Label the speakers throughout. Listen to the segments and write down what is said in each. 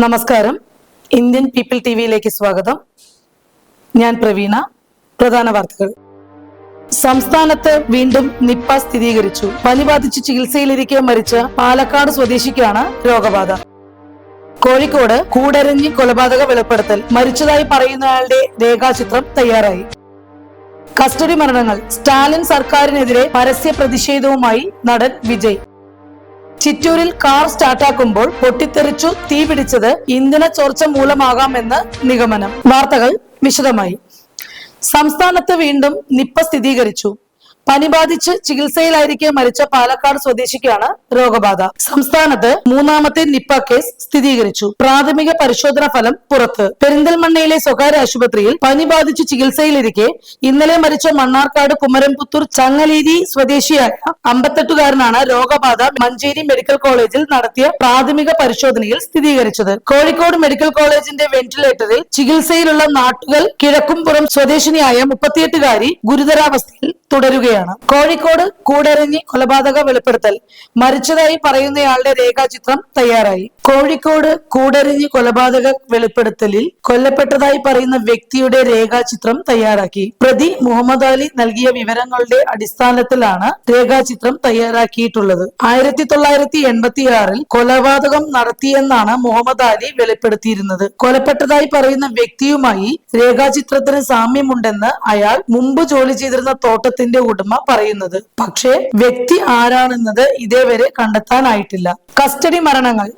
Speaker 1: നമസ്കാരം. Indian people T വിയിലേക്ക് സ്വാഗതം. ഞാൻ പ്രവീണ. പ്രധാന വാർത്തകൾ. സംസ്ഥാനത്ത് വീണ്ടും നിപ്പ സ്ഥിരീകരിച്ചു. പനി ബാധിച്ച് ചികിത്സയിലിരിക്കെ മരിച്ച പാലക്കാട് സ്വദേശിക്കാണ് രോഗബാധ. കോഴിക്കോട് കൂടരഞ്ഞി കൊലപാതക വെളിപ്പെടുത്തൽ. മരിച്ചതായി പറയുന്നയാളുടെ രേഖാചിത്രം തയ്യാറായി. കസ്റ്റഡി മരണങ്ങൾ. സ്റ്റാലിൻ സർക്കാരിനെതിരെ പരസ്യ പ്രതിഷേധവുമായി നടൻ വിജയ്. ചിറ്റൂരിൽ കാർ സ്റ്റാർട്ടാക്കുമ്പോൾ പൊട്ടിത്തെറിച്ചു തീപിടിച്ചത് ഇന്ധന ചോർച്ച മൂലമാകാമെന്ന് നിഗമനം. വാർത്തകൾ വിശദമായി. സംസ്ഥാനത്ത് വീണ്ടും നിപ്പ സ്ഥിരീകരിച്ചു. പനി ബാധിച്ച് ചികിത്സയിലായിരിക്കെ മരിച്ച പാലക്കാട് സ്വദേശിക്കാണ് രോഗബാധ. സംസ്ഥാനത്ത് മൂന്നാമത്തെ നിപ്പ കേസ് സ്ഥിരീകരിച്ചു. പ്രാഥമിക പരിശോധന ഫലം പുറത്ത്. പെരിന്തൽമണ്ണയിലെ സ്വകാര്യ ആശുപത്രിയിൽ പനി ബാധിച്ച് ചികിത്സയിലിരിക്കെ ഇന്നലെ മരിച്ച മണ്ണാർക്കാട് കുമരംപുത്തൂർ ചങ്ങലേരി സ്വദേശിയായ അമ്പത്തെട്ടുകാരനാണ് രോഗബാധ മഞ്ചേരി മെഡിക്കൽ കോളേജിൽ നടത്തിയ പ്രാഥമിക പരിശോധനയിൽ സ്ഥിരീകരിച്ചത്. കോഴിക്കോട് മെഡിക്കൽ കോളേജിന്റെ വെന്റിലേറ്ററിൽ ചികിത്സയിലുള്ള നാട്ടുകൾ കിഴക്കുംപുറം സ്വദേശിനിയായ മുപ്പത്തിയെട്ടുകാരി ഗുരുതരാവസ്ഥയിൽ തുടരുകയാണ് കോഴിക്കോട് കൂടരഞ്ഞി കൊലപാതക വെളിപ്പെടുത്തൽ. മരിച്ചതായി പറയുന്നയാളുടെ രേഖാചിത്രം തയ്യാറായി. കോഴിക്കോട് കൂടരഞ്ഞി കൊലപാതക വെളിപ്പെടുത്തലിൽ കൊല്ലപ്പെട്ടതായി പറയുന്ന വ്യക്തിയുടെ രേഖാചിത്രം തയ്യാറാക്കി. പ്രതി മുഹമ്മദ് അലി നൽകിയ വിവരങ്ങളുടെ അടിസ്ഥാനത്തിലാണ് രേഖാചിത്രം തയ്യാറാക്കിയിട്ടുള്ളത്. ആയിരത്തി തൊള്ളായിരത്തി എൺപത്തിയാറിൽ കൊലപാതകം നടത്തിയെന്നാണ് മുഹമ്മദ് അലി വെളിപ്പെടുത്തിയിരുന്നത്. കൊലപ്പെട്ടതായി പറയുന്ന വ്യക്തിയുമായി രേഖാചിത്രത്തിന് സാമ്യമുണ്ടെന്ന് അയാൾ മുമ്പ് ജോലി ചെയ്തിരുന്ന തോട്ടത്തിന്റെ ഉടമ പറയുന്നത്. പക്ഷേ വ്യക്തി ആരാണെന്നത് ഇതേവരെ കണ്ടെത്താനായിട്ടില്ല. കസ്റ്റഡി മരണങ്ങൾ.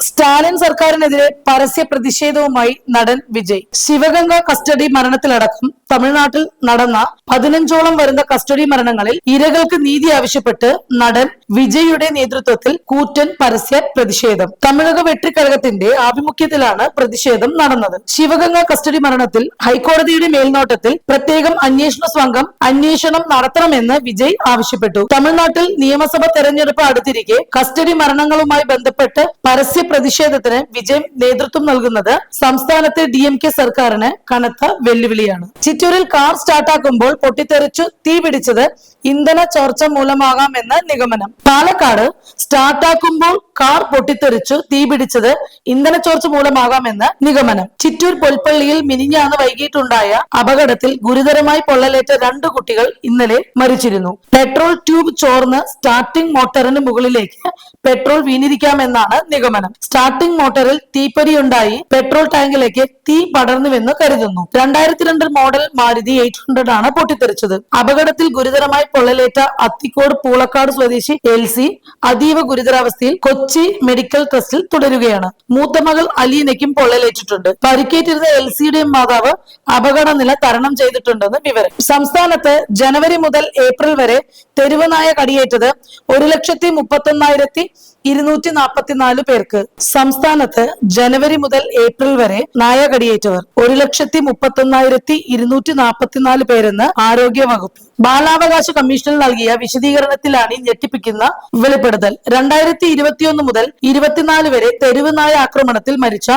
Speaker 1: സ്റ്റാലിൻ സർക്കാരിനെതിരെ പരസ്യ പ്രതിഷേധവുമായി നടൻ വിജയ്. ശിവഗംഗ കസ്റ്റഡി മരണത്തിലടക്കം തമിഴ്നാട്ടിൽ നടന്ന പതിനഞ്ചോളം വരുന്ന കസ്റ്റഡി മരണങ്ങളിൽ ഇരകൾക്ക് നീതി ആവശ്യപ്പെട്ട് നടൻ വിജയുടെ നേതൃത്വത്തിൽ കൂറ്റൻ പരസ്യ പ്രതിഷേധം. തമിഴക വെട്ടിക്കഴകത്തിന്റെ ആഭിമുഖ്യത്തിലാണ് പ്രതിഷേധം നടന്നത്. ശിവഗംഗ കസ്റ്റഡി മരണത്തിൽ ഹൈക്കോടതിയുടെ മേൽനോട്ടത്തിൽ പ്രത്യേകം അന്വേഷണ സംഘം അന്വേഷണം നടത്തണമെന്ന് വിജയ് ആവശ്യപ്പെട്ടു. തമിഴ്നാട്ടിൽ നിയമസഭ തെരഞ്ഞെടുപ്പ് അടുത്തിരിക്കെ കസ്റ്റഡി മരണങ്ങളുമായി ബന്ധപ്പെട്ട് പരസ്യ പ്രതിഷേധത്തിന് വിജയ് നേതൃത്വം നൽകുന്നത് സംസ്ഥാനത്തെ ഡി സർക്കാരിന് കനത്ത വെല്ലുവിളിയാണ്. ചിറ്റൂരിൽ കാർ സ്റ്റാർട്ടാക്കുമ്പോൾ പൊട്ടിത്തെറിച്ചു തീ പിടിച്ചത് ഇന്ധന ചോർച്ച മൂലമാകാമെന്ന് നിഗമനം. പാലക്കാട് സ്റ്റാർട്ടാക്കുമ്പോൾ കാർ പൊട്ടിത്തെറിച്ചു തീപിടിച്ചത് ഇന്ധന ചോർച്ച മൂലമാകാമെന്ന് നിഗമനം. ചിറ്റൂർ പൊൽപ്പള്ളിയിൽ മിനിഞ്ഞാന്ന് വൈകിട്ടുണ്ടായ അപകടത്തിൽ ഗുരുതരമായി പൊള്ളലേറ്റ രണ്ട് കുട്ടികൾ ഇന്നലെ മരിച്ചിരുന്നു. പെട്രോൾ ട്യൂബ് ചോർന്ന് സ്റ്റാർട്ടിംഗ് മോട്ടറിന് മുകളിലേക്ക് പെട്രോൾ വീണിരിക്കാമെന്നാണ് നിഗമനം. സ്റ്റാർട്ടിംഗ് മോട്ടറിൽ തീപ്പൊരിയുണ്ടായി പെട്രോൾ ടാങ്കിലേക്ക് തീ പടർന്നുവെന്ന് കരുതുന്നു. രണ്ടായിരത്തി രണ്ട് മോഡൽ മാരുതി എയ്റ്റ് ഹൺഡ്രഡ് ആണ് പൊട്ടിത്തെറിച്ചത്. അപകടത്തിൽ ഗുരുതരമായി പൊള്ളലേറ്റ അത്തിക്കോട് പൂളക്കാട് സ്വദേശി എൽസി അതീവ ഗുരുതരാവസ്ഥയിൽ കൊച്ചി മെഡിക്കൽ ട്രസ്റ്റിൽ തുടരുകയാണ്. മൂത്ത മകൾ അലീനയ്ക്കും പൊള്ളലേറ്റിട്ടുണ്ട് പരിക്കേറ്റിരുന്ന എൽ സിയുടെയും മാതാവ് അപകടനില തരണം ചെയ്തിട്ടുണ്ടെന്ന് വിവരം. സംസ്ഥാനത്ത് ജനുവരി മുതൽ ഏപ്രിൽ വരെ തെരുവനായ കടിയേറ്റത് ഒരു ലക്ഷത്തി മുപ്പത്തൊന്നായിരത്തി ഇരുന്നൂറ്റി നാൽപ്പത്തിനാല് പേർക്ക്. സംസ്ഥാനത്ത് ജനുവരി മുതൽ ഏപ്രിൽ വരെ നായ കടിയേറ്റവർ ഒരു ലക്ഷത്തി മുപ്പത്തൊന്നായിരത്തി ഇരുന്നൂറ്റി നാൽപ്പത്തിനാല് പേരെന്ന് ആരോഗ്യ വകുപ്പ് ബാലാവകാശ കമ്മീഷനിൽ നൽകിയ വിശദീകരണത്തിലാണ് ഞെട്ടിപ്പിക്കുന്ന വെളിപ്പെടുത്തൽ. രണ്ടായിരത്തി ഇരുപത്തിയൊന്ന് മുതൽ ഇരുപത്തിനാല് വരെ തെരുവ് നായ ആക്രമണത്തിൽ മരിച്ച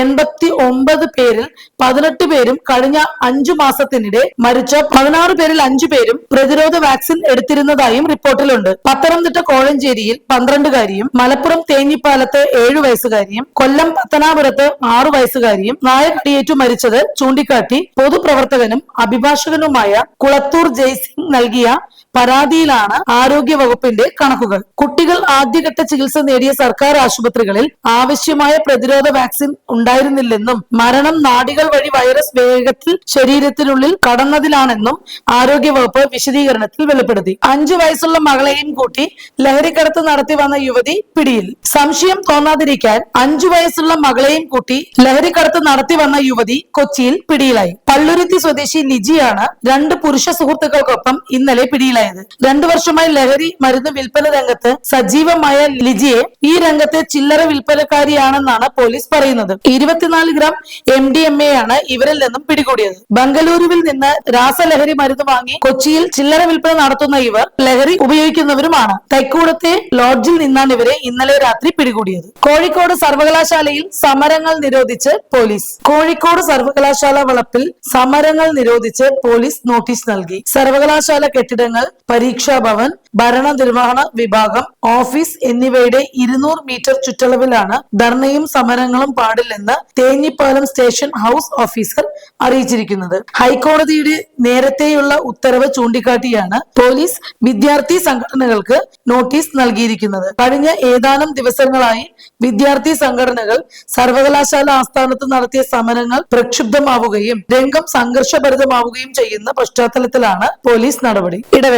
Speaker 1: എൺപത്തി ഒമ്പത് പേരിൽ പതിനെട്ട് പേരും കഴിഞ്ഞ അഞ്ചു മാസത്തിനിടെ മരിച്ച പതിനാറ് പേരിൽ അഞ്ചു പേരും പ്രതിരോധ വാക്സിൻ എടുത്തിരുന്നതായും റിപ്പോർട്ടിലുണ്ട്. പത്തനംതിട്ട കോഴഞ്ചേരിയിൽ പന്ത്രണ്ടുകാരിയും മലപ്പുറം തേഞ്ഞിപ്പാലത്ത് ഏഴു വയസ്സുകാരിയും കൊല്ലം പത്തനാപുരത്ത് ആറു വയസ്സുകാരിയും നായ കടിയേറ്റു മരിച്ചത് ചൂണ്ടിക്കാട്ടി പൊതുപ്രവർത്തകനും അഭിഭാഷകനുമായ കുളത്തൂർ ജയ്സിംഗ് നൽകിയ പരാതിയിലാണ് ആരോഗ്യ വകുപ്പിന്റെ കണക്കുകൾ. കുട്ടികൾ ആദ്യഘട്ട ചികിത്സ നേടിയ സർക്കാർ ആശുപത്രികളിൽ ആവശ്യമായ പ്രതിരോധ വാക്സിൻ ഉണ്ടായിരുന്നില്ലെന്നും മരണം നാടികൾ വഴി വൈറസ് വേഗത്തിൽ ശരീരത്തിനുള്ളിൽ കടന്നതിലാണെന്നും ആരോഗ്യ വകുപ്പ് വിശദീകരണത്തിൽ വെളിപ്പെടുത്തി. അഞ്ചു വയസ്സുള്ള മകളെയും കൂട്ടി ലഹരിക്കടത്ത് നടത്തി വന്ന യുവതി പിടിയിൽ. സംശയം തോന്നാതിരിക്കാൻ അഞ്ചു വയസ്സുള്ള മകളെയും കൂട്ടി ലഹരിക്കടത്ത് നടത്തി വന്ന യുവതി കൊച്ചിയിൽ പിടിയിലായി. പള്ളുരുത്തി സ്വദേശി ലിജിയാണ് രണ്ട് പുരുഷ സുഹൃത്തുക്കൾക്കൊപ്പം ഇന്നലെ പിടിയിലായത് രണ്ടു വർഷമായി ലഹരി മരുന്ന് വിൽപ്പന രംഗത്ത് സജീവമായ ലിജിയെ ഈ രംഗത്തെ ചില്ലറ വിൽപ്പനക്കാരിയാണെന്നാണ് പോലീസ് പറയുന്നത്. ഇരുപത്തിനാല് gram M D M A ആണ് ഇവരിൽ നിന്നും പിടികൂടിയത്. ബംഗളൂരുവിൽ നിന്ന് രാസലഹരി മരുന്ന് വാങ്ങി കൊച്ചിയിൽ ചില്ലറ വിൽപ്പന നടത്തുന്ന ഇവർ ലഹരി ഉപയോഗിക്കുന്നവരുമാണ്. തൈക്കൂടത്തെ ലോഡ്ജിൽ നിന്നാണ് ഇവരെ ഇന്നലെ രാത്രി പിടികൂടിയത്. കോഴിക്കോട് സർവകലാശാലയിൽ സമരങ്ങൾ നിരോധിച്ച് പോലീസ്. കോഴിക്കോട് സർവകലാശാല വളപ്പിൽ സമരങ്ങൾ നിരോധിച്ച് പോലീസ് നോട്ടീസ് നൽകി. സർവകലാശാല കെട്ടിടങ്ങൾ പരീക്ഷാ ഭവൻ ഭരണ നിർവഹണ വിഭാഗം ഓഫീസ് എന്നിവയുടെ ഇരുന്നൂറ് മീറ്റർ ചുറ്റളവിലാണ് ധർണയും സമരങ്ങളും പാടില്ലെന്ന് തേഞ്ഞിപ്പാലം സ്റ്റേഷൻ ഹൗസ് ഓഫീസർ അറിയിച്ചിരിക്കുന്നത്. ഹൈക്കോടതിയുടെ നേരത്തെയുള്ള ഉത്തരവ് ചൂണ്ടിക്കാട്ടിയാണ് പോലീസ് വിദ്യാർത്ഥി സംഘടനകൾക്ക് നോട്ടീസ് നൽകിയിരിക്കുന്നത്. കഴിഞ്ഞ ഏതാനും ദിവസങ്ങളായി വിദ്യാർത്ഥി സംഘടനകൾ സർവകലാശാല ആസ്ഥാനത്ത് നടത്തിയ സമരങ്ങൾ പ്രക്ഷുബ്ധമാവുകയും രംഗം സംഘർഷഭരിതമാവുകയും ചെയ്യുന്ന പശ്ചാത്തലത്തിലാണ് പോലീസ് നടപടി. ഇടവേള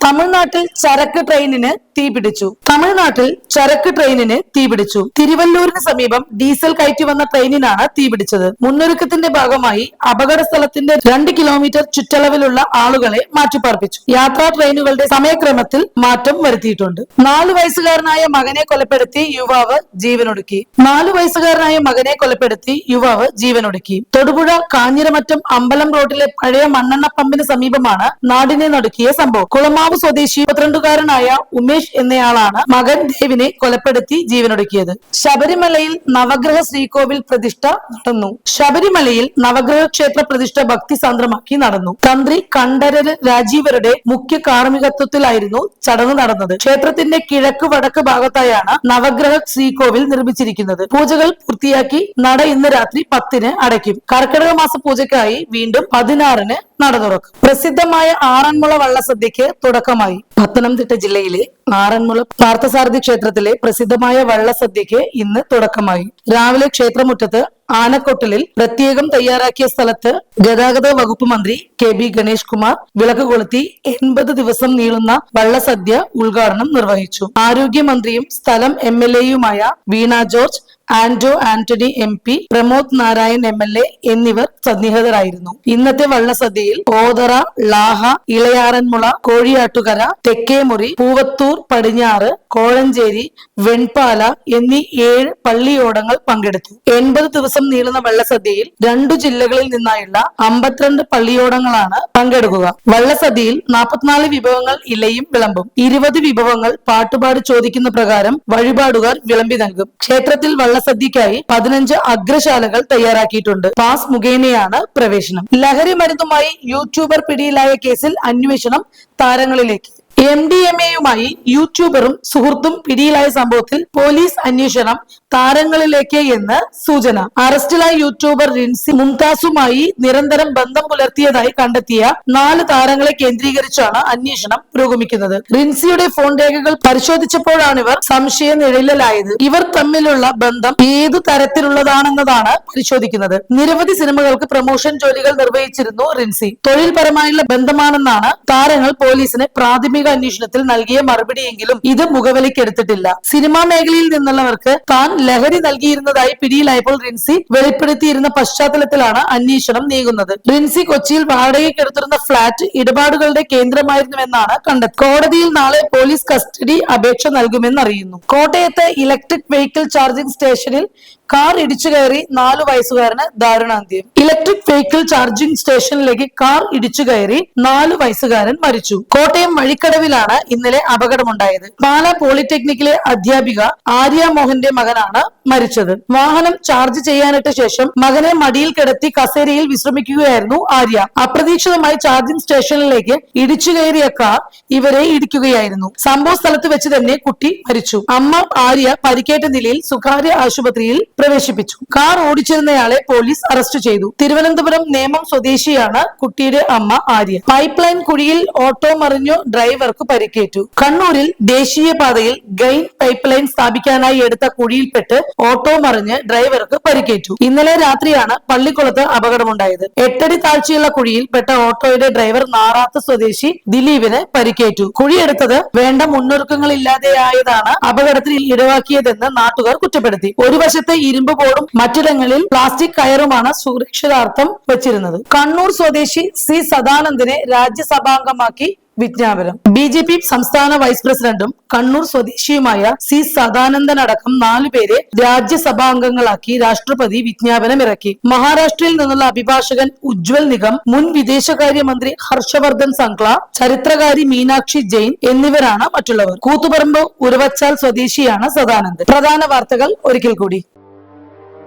Speaker 1: തമിഴ്നാട്ടിൽ ചരക്ക് ട്രെയിനിന് തീപിടിച്ചു തമിഴ്നാട്ടിൽ ചരക്ക് ട്രെയിനിന് തീപിടിച്ചു തിരുവല്ലൂരിന് സമീപം ഡീസൽ കയറ്റി വന്ന ട്രെയിനിനാണ് തീപിടിച്ചത് മുന്നൊരുക്കത്തിന്റെ ഭാഗമായി അപകട സ്ഥലത്തിന്റെ രണ്ട് കിലോമീറ്റർ ചുറ്റളവിലുള്ള ആളുകളെ മാറ്റിപ്പാർപ്പിച്ചു. യാത്രാ ട്രെയിനുകളുടെ സമയക്രമത്തിൽ മാറ്റം വരുത്തിയിട്ടുണ്ട്. നാല് വയസ്സുകാരനായ മകനെ കൊലപ്പെടുത്തി യുവാവ് ജീവനൊടുക്കി. നാല് വയസ്സുകാരനായ മകനെ കൊലപ്പെടുത്തി യുവാവ് ജീവനൊടുക്കി. തൊടുപുഴ കാഞ്ഞിരമറ്റം അമ്പലം റോഡിലെ പഴയ മണ്ണെണ്ണ പമ്പിന് സമീപമാണ് നാടിനെ നടുക്കിയ സംഭവം. കുളമാവ് സ്വദേശി പന്ത്രണ്ടുകാരനായ ഉമേഷ് എന്നയാളാണ് മകൻ ദേവിനെ കൊലപ്പെടുത്തി ജീവനൊടുക്കിയത്. ശബരിമലയിൽ നവഗ്രഹ ശ്രീകോവിൽ പ്രതിഷ്ഠ നടന്നു. ശബരിമലയിൽ നവഗ്രഹ ക്ഷേത്ര പ്രതിഷ്ഠ ഭക്തി സാന്ദ്രമാക്കി നടന്നു. തന്ത്രി കണ്ഠരര് രാജീവരുടെ മുഖ്യ കാർമ്മികത്വത്തിലായിരുന്നു ചടങ്ങ് നടന്നത്. ക്ഷേത്രത്തിന്റെ കിഴക്ക് വടക്ക് ഭാഗത്തായാണ് നവഗ്രഹ ശ്രീകോവിൽ നിർമ്മിച്ചിരിക്കുന്നത്. പൂജകൾ പൂർത്തിയാക്കി നട ഇന്ന് രാത്രി പത്തിന് അടയ്ക്കും. കർക്കിടക മാസ പൂജയ്ക്കായി വീണ്ടും പതിനാറിന് നട തുറക്കും. പ്രസിദ്ധമായ ആറന്മുള വള്ളസദ്യക്ക് തുടക്കമായി. പത്തനംതിട്ട ജില്ലയിലെ ആറന്മുള പാർത്ഥസാരഥി ക്ഷേത്രത്തിലെ പ്രസിദ്ധമായ വള്ളസദ്യക്ക് ഇന്ന് തുടക്കമായി. രാവിലെ ക്ഷേത്രമുറ്റത്ത് ആനക്കൊട്ടലിൽ പ്രത്യേകം തയ്യാറാക്കിയ സ്ഥലത്ത് ഗതാഗത വകുപ്പ് മന്ത്രി കെ ബി ഗണേഷ് കുമാർ വിളക്ക് കൊളുത്തി എൺപത് ദിവസം നീളുന്ന വള്ളസദ്യ ഉദ്ഘാടനം നിർവഹിച്ചു. ആരോഗ്യമന്ത്രിയും സ്ഥലം M L എയുമായ Veena George Anto Antony M P Pramod Narayan M L A എന്നിവർ സന്നിഹിതരായിരുന്നു. ഇന്നത്തെ വള്ളസദ്യയിൽ ഓതറ ലാഹ ഇളയാറന്മുള കോഴിയാട്ടുകര തെക്കേമുറി പൂവത്തൂർ പടിഞ്ഞാറ് കോഴഞ്ചേരി വെൺപാല എന്നീ ഏഴ് പള്ളിയോടങ്ങൾ പങ്കെടുത്തു. എൺപത് ദിവസം നീളുന്ന വള്ളസദ്യയിൽ രണ്ടു ജില്ലകളിൽ നിന്നായുള്ള അമ്പത്തിരണ്ട് പള്ളിയോടങ്ങളാണ് പങ്കെടുക്കുക. വള്ളസദ്യയിൽ നാൽപ്പത്തിനാല് വിഭവങ്ങൾ ഇലയും വിളമ്പും. ഇരുപത് വിഭവങ്ങൾ പാട്ടുപാട് ചോദിക്കുന്ന പ്രകാരം വഴിപാടുകാർ വിളമ്പി നൽകും. ക്ഷേത്രത്തിൽ വള്ളസദ്യക്കായി പതിനഞ്ച് അഗ്രശാലകൾ തയ്യാറാക്കിയിട്ടുണ്ട്. പാസ് മുഖേനയാണ് പ്രവേശനം. ലഹരി മരുന്നുമായി യൂട്യൂബർ പിടിയിലായ കേസിൽ അന്വേഷണം താരങ്ങളിലേക്ക്. എം ഡി എം എയുമായി യൂട്യൂബറും സുഹൃത്തും പിടിയിലായ സംഭവത്തിൽ പോലീസ് അന്വേഷണം താരങ്ങളിലേക്ക് എന്ന് സൂചന. അറസ്റ്റിലായ യൂട്യൂബർ റിൻസി മുംതാസുമായി നിരന്തരം ബന്ധം പുലർത്തിയതായി കണ്ടെത്തിയ നാല് താരങ്ങളെ കേന്ദ്രീകരിച്ചാണ് അന്വേഷണം പുരോഗമിക്കുന്നത്. റിൻസിയുടെ ഫോൺ രേഖകൾ പരിശോധിച്ചപ്പോഴാണ് ഇവർ സംശയ നിഴലിലായത്. ഇവർ തമ്മിലുള്ള ബന്ധം ഏതു തരത്തിലുള്ളതാണെന്നതാണ് പരിശോധിക്കുന്നത്. നിരവധി സിനിമകൾക്ക് പ്രൊമോഷൻ ജോലികൾ നിർവഹിച്ചിരുന്നു റിൻസി. തൊഴിൽപരമായുള്ള ബന്ധമാണെന്നാണ് താരങ്ങൾ പോലീസിന് പ്രാഥമിക അന്വേഷണത്തിൽ നൽകിയ മറുപടിയെങ്കിലും ഇത് മുഖവിലയ്ക്കെടുത്തിട്ടില്ല സിനിമാ മേഖലയിൽ നിന്നുള്ളവർക്ക് താൻ ലഹരി നൽകിയിരുന്നതായി പിടിയിലായപ്പോൾ റിൻസി വെളിപ്പെടുത്തിയിരുന്ന പശ്ചാത്തലത്തിലാണ് അന്വേഷണം നീങ്ങുന്നത്. റിൻസി കൊച്ചിയിൽ വാടകയ്ക്കെടുത്തിരുന്ന ഫ്ളാറ്റ് ഇടപാടുകളുടെ കേന്ദ്രമായിരുന്നുവെന്നാണ് കണ്ടെത്തി കോടതിയിൽ നാളെ പോലീസ് കസ്റ്റഡി അപേക്ഷ നൽകുമെന്നറിയുന്നു. കോട്ടയത്ത് ഇലക്ട്രിക് വെഹിക്കിൾ ചാർജിംഗ് സ്റ്റേഷനിൽ കാർ ഇടിച്ചു കയറി നാലു വയസ്സുകാരന് ദാരുണാന്ത്യം. ഇലക്ട്രിക് വെഹിക്കിൾ ചാർജിംഗ് സ്റ്റേഷനിലേക്ക് കാർ ഇടിച്ചു കയറി നാലു വയസ്സുകാരൻ മരിച്ചു. കോട്ടയം വഴിക്കടവിലാണ് ഇന്നലെ അപകടമുണ്ടായത്. പാല പോളിടെക്നിക്കിലെ അധ്യാപിക ആര്യ മോഹന്റെ മകനാണ് മരിച്ചത്. വാഹനം ചാർജ് ചെയ്യാനിട്ട ശേഷം മകനെ മടിയിൽ കിടത്തി കസേരയിൽ വിശ്രമിക്കുകയായിരുന്നു ആര്യ. അപ്രതീക്ഷിതമായി ചാർജിംഗ് സ്റ്റേഷനിലേക്ക് ഇടിച്ചു കയറിയ കാർ ഇവരെ ഇടിക്കുകയായിരുന്നു. സംഭവ സ്ഥലത്ത് വെച്ച് തന്നെ കുട്ടി മരിച്ചു. അമ്മ ആര്യ പരിക്കേറ്റ നിലയിൽ സ്വകാര്യ ആശുപത്രിയിൽ പ്രവേശിപ്പിച്ചു. കാർ ഓടിച്ചിരുന്നയാളെ പോലീസ് അറസ്റ്റ് ചെയ്തു. തിരുവനന്തപുരം നേമം സ്വദേശിയാണ് കുട്ടിയുടെ അമ്മ ആര്യ. പൈപ്പ് ലൈൻ കുഴിയിൽ ഓട്ടോ മറിഞ്ഞു ഡ്രൈവർക്ക് പരിക്കേറ്റു. കണ്ണൂരിൽ ദേശീയപാതയിൽ ഗൈൻ പൈപ്പ് ലൈൻ സ്ഥാപിക്കാനായി എടുത്ത കുഴിയിൽപ്പെട്ട് ഓട്ടോ മറിഞ്ഞ് ഡ്രൈവർക്ക് പരിക്കേറ്റു. ഇന്നലെ രാത്രിയാണ് പള്ളിക്കുളത്ത് അപകടമുണ്ടായത്. എട്ടടി താഴ്ചയുള്ള കുഴിയിൽ പെട്ട ഓട്ടോയുടെ ഡ്രൈവർ നാറാത്ത് സ്വദേശി ദിലീപിന് പരിക്കേറ്റു. കുഴിയെടുത്തത് വേണ്ട മുന്നൊരുക്കങ്ങളില്ലാതെയായതാണ് അപകടത്തിൽ ഇടവാക്കിയതെന്ന് നാട്ടുകാർ കുറ്റപ്പെടുത്തി. ഒരു വശത്തെ ഇരുമ്പ് ബോർഡും മറ്റിടങ്ങളിൽ പ്ലാസ്റ്റിക് കയറുമാണ് സുരക്ഷിതാർത്ഥം വെച്ചിരുന്നത്. കണ്ണൂർ സ്വദേശി സി സദാനന്ദനെ രാജ്യസഭാംഗമാക്കി വിജ്ഞാപനം. ബി ജെ പി സംസ്ഥാന വൈസ് പ്രസിഡന്റും കണ്ണൂർ സ്വദേശിയുമായ സി സദാനന്ദൻ അടക്കം നാലു പേരെ രാജ്യസഭാ അംഗങ്ങളാക്കി രാഷ്ട്രപതി വിജ്ഞാപനം ഇറക്കി. മഹാരാഷ്ട്രയിൽ നിന്നുള്ള അഭിഭാഷകൻ ഉജ്വൽ നിഗം മുൻ വിദേശകാര്യമന്ത്രി ഹർഷവർദ്ധൻ സംഗ്ല ചരിത്രകാരി മീനാക്ഷി ജെയിൻ എന്നിവരാണ് മറ്റുള്ളവർ. കൂത്തുപറമ്പ് ഉരവച്ചാൽ സ്വദേശിയാണ് സദാനന്ദൻ. പ്രധാന വാർത്തകൾ ഒരിക്കൽ കൂടി.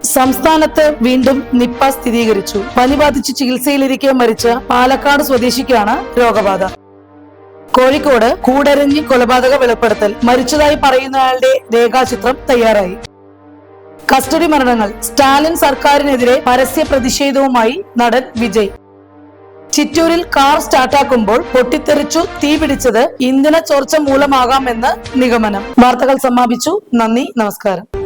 Speaker 1: സംസ്ഥാനത്ത് വീണ്ടും നിപ്പ സ്ഥിരീകരിച്ചു. പനി ബാധിച്ച് ചികിത്സയിലിരിക്കെ മരിച്ച പാലക്കാട് സ്വദേശിക്കാണ് രോഗബാധ. കോഴിക്കോട് കൂടരഞ്ഞി കൊലപാതക വെളിപ്പെടുത്തൽ. മരിച്ചതായി പറയുന്നയാളുടെ രേഖാചിത്രം തയ്യാറായി. കസ്റ്റഡി മരണങ്ങൾ. സ്റ്റാലിൻ സർക്കാരിനെതിരെ പരസ്യ പ്രതിഷേധവുമായി നടൻ വിജയ്. ചിറ്റൂരിൽ കാർ സ്റ്റാർട്ടാക്കുമ്പോൾ പൊട്ടിത്തെറിച്ചു തീപിടിച്ചത് ഇന്ധന ചോർച്ച മൂലമാകാമെന്ന് നിഗമനം. വാർത്തകൾ സമാപിച്ചു. നന്ദി നമസ്കാരം.